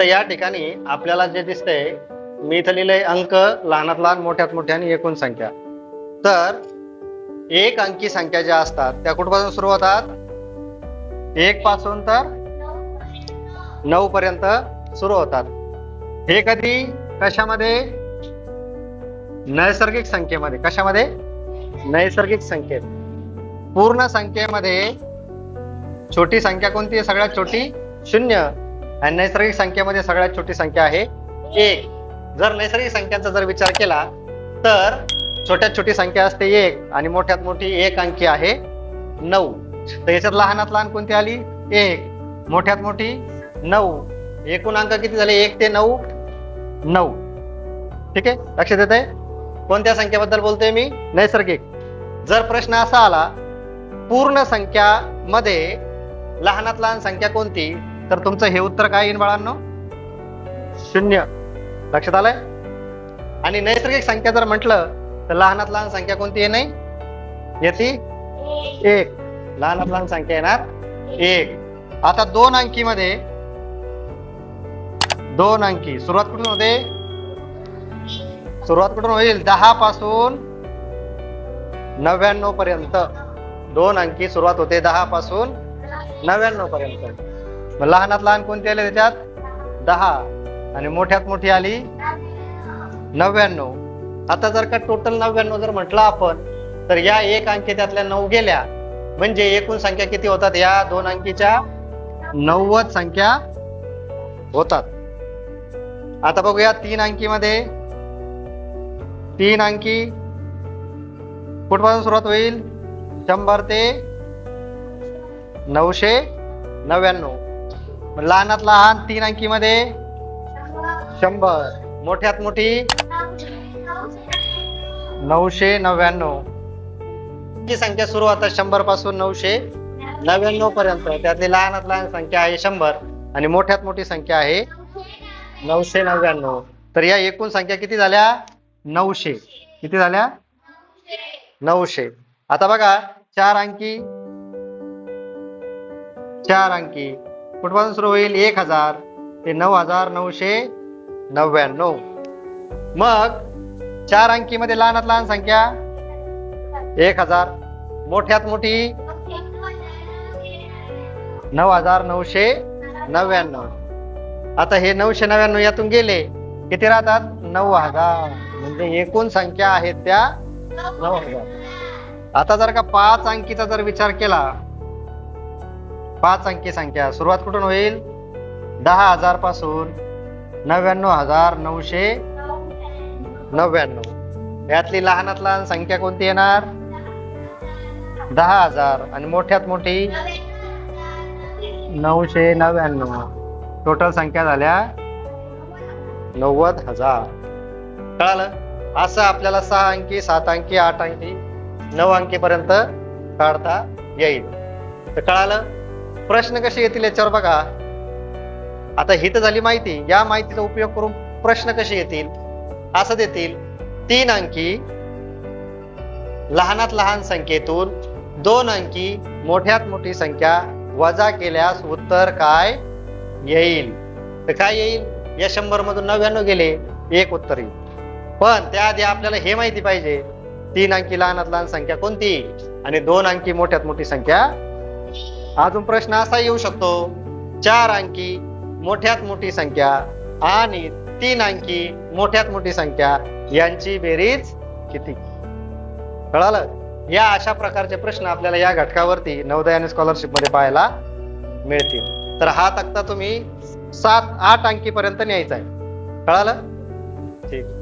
आता या ठिकाणी आपल्याला जे दिसतंय मी इथं लिहिलंय अंक लहानात लहान मोठ्यात मोठ्या आणि एकूण संख्या. तर एक अंकी संख्या ज्या असतात त्या कुठपासून सुरू होतात एक पासून तर नऊ पर्यंत सुरू होतात. हे कधी? कशामध्ये? नैसर्गिक संख्येमध्ये. कशामध्ये? नैसर्गिक संख्येत. पूर्ण संख्येमध्ये छोटी संख्या कोणती आहे? सगळ्यात छोटी शून्य. आणि नैसर्गिक संख्येमध्ये सगळ्यात छोटी संख्या आहे एक. जर नैसर्गिक संख्यांचा जर विचार केला तर छोट्यात छोटी संख्या असते एक आणि मोठ्यात मोठी एक अंकी आहे नऊ. तर याच्यात लहानात लहान कोणती आली? एक. मोठ्यात मोठी नऊ. एकूण अंक किती झाले? एक ते नऊ. नऊ. ठीक आहे? लक्षात येत आहे कोणत्या संख्येबद्दल बोलतोय मी? नैसर्गिक. जर प्रश्न असा आला पूर्ण संख्या मध्ये लहानात लहान संख्या कोणती? तर तुमचं हे उत्तर काय येईल बाळांनो? शून्य. लक्षात आलंय? आणि नैसर्गिक संख्या जर म्हटलं तर लहानात लहान संख्या कोणती आहे नाही? येते? एक. लहानात लहान संख्या येणार एक. आता दोन अंकी मध्ये दोन अंकी. सुरुवात कुठून होते? सुरुवात कुठून होईल? दहा पासून नव्याण्णव पर्यंत. दोन अंकी सुरुवात होते दहा पासून नव्याण्णव पर्यंत. मग लहानात लहान कोणती आले त्याच्यात? दहा. आणि मोठ्यात मोठी आली? नव्याण्णव. आता जर का टोटल नव्याण्णव जर म्हटलं आपण तर या एक अंकी त्यातल्या नऊ गेल्या. म्हणजे एकूण संख्या किती होतात? या दोन अंकीच्या नव्वद संख्या होतात. आता बघूया तीन अंकीमध्ये. तीन अंकी कुठपासून सुरुवात होईल? शंभर ते नऊशे नव्याण्णव. मग लहानात लहान तीन अंकीमध्ये? शंभर. मोठ्यात मोठी? नऊशे नव्याण्णव. ही संख्या सुरू होतात शंभरपासून नऊशे नव्याण्णव पर्यंत. त्यातली लहानात लहान संख्या आहे शंभर आणि मोठ्यात मोठी संख्या आहे नऊशे नव्याण्णव. तर या एकूण संख्या किती झाल्या? नऊशे. किती झाल्या? नऊशे. आता बघा चार अंकी. चार अंकी. कुठपासून सुरू होईल? एक हजार. ते नऊ हजार नऊशे नव्याण्णव. मग चार अंकीमध्ये लहानात लहान संख्या? एक हजार. मोठ्यात मोठी? नऊ हजार नऊशे नव्याण्णव. आता हे नऊशे नव्याण्णव यातून गेले. किती राहतात? नऊ हजार. म्हणजे एकूण संख्या आहेत त्या नऊ हजार. आता जर का पाच अंकीचा जर विचार केला पाच अंकी संख्या. सुरुवात कुठून होईल? दहा हजारपासून नव्याण्णव हजार नऊशे नव्याण्णव. यातली लहानात लहान संख्या कोणती येणार? दहा हजार. आणि मोठ्यात मोठी? नऊशे नव्याण्णव. टोटल संख्या झाल्या नव्वद हजार. कळालं? असं आपल्याला सहा अंकी सात अंकी आठ अंकी नऊ अंकी पर्यंत काढता येईल. तर कळालं? प्रश्न कसे येतील याच्यावर बघा. आता ही तर झाली माहिती. या माहितीचा उपयोग करून प्रश्न कसे येतील? असं देतील. तीन अंकी. लहानात लहान संख्येतून दोन अंकी. मोठ्यात मोठी संख्या. वजा केल्यास उत्तर काय? येईल. तर काय येईल? या शंभर मधून नव्याण्णव गेले. एक उत्तर येईल. पण त्याआधी आपल्याला हे माहिती पाहिजे. तीन अंकी लहानात लहान संख्या कोणती? आणि दोन अंकी मोठ्यात मोठी संख्या अजून प्रश्न असा येऊ शकतो. चार अंकी मोठ्यात मोठी संख्या आणि तीन अंकी मोठ्यात मोठी संख्या. यांची बेरीज किती? कळालं? या अशा प्रकारचे प्रश्न आपल्याला या घटकावरती नवोदयाने आणि स्कॉलरशिपमध्ये पाहायला मिळतील. तर हा तक्ता तुम्ही सात आठ अंकी पर्यंत न्यायचा आहे. कळालं? ठीक.